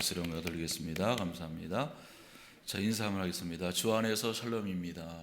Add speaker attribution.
Speaker 1: 박수를 드리겠습니다. 감사합니다. 자 인사 한번 하겠습니다. 주 안에서 샬롬입니다.